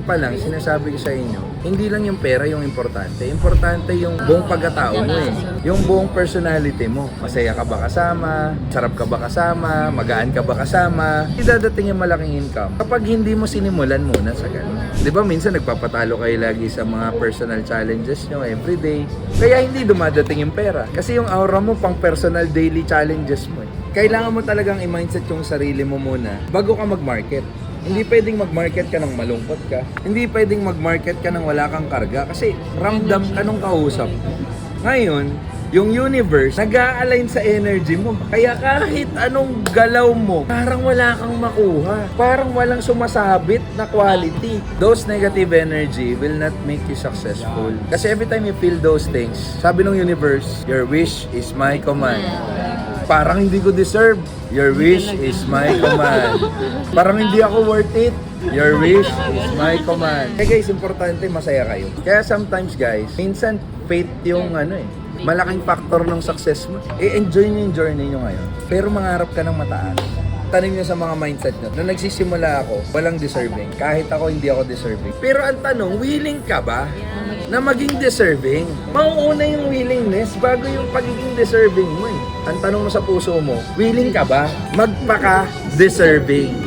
ngayon pa lang, sinasabi ko sa inyo, hindi lang yung pera yung importante. Importante yung buong pagkatao mo eh. Yung buong personality mo. Masaya ka ba kasama? Sarap ka ba kasama? Magaan ka ba kasama? Hindi dadating yung malaking income kapag hindi mo sinimulan muna sa ganun. Di ba minsan nagpapatalo kayo lagi sa mga personal challenges nyo everyday. Kaya hindi dumadating yung pera. Kasi yung aura mo pang personal daily challenges mo eh. Kailangan mo talagang i-mindset yung sarili mo muna bago ka mag-market. Hindi pwedeng mag-market ka ng malungkot ka. Hindi pwedeng mag-market ka ng wala kang karga kasi ramdam ka nung kausap. Ngayon, yung universe, nag align sa energy mo. Kaya kahit anong galaw mo, parang wala kang makuha. Parang walang sumasabit na quality. Those negative energy will not make you successful. Kasi every time you feel those things, sabi ng universe, your wish is my command. Parang hindi ko deserve. Your wish is my command. Parang hindi ako worth it. Your wish is my command. Kaya guys, importante masaya kayo. Kaya sometimes guys, minsan faith yung ano eh, malaking factor ng success mo. I-enjoy nyo yung journey nyo ngayon. Pero mangarap ka ng mataas. Tanong nyo sa mga mindset nyo. Nung nagsisimula ako, walang deserving. Kahit ako, hindi ako deserving. Pero ang tanong, willing ka ba na maging deserving? Mauuna yung willingness bago yung pagiging deserving mo eh. Ang tanong mo sa puso mo, willing ka ba magpaka-deserving?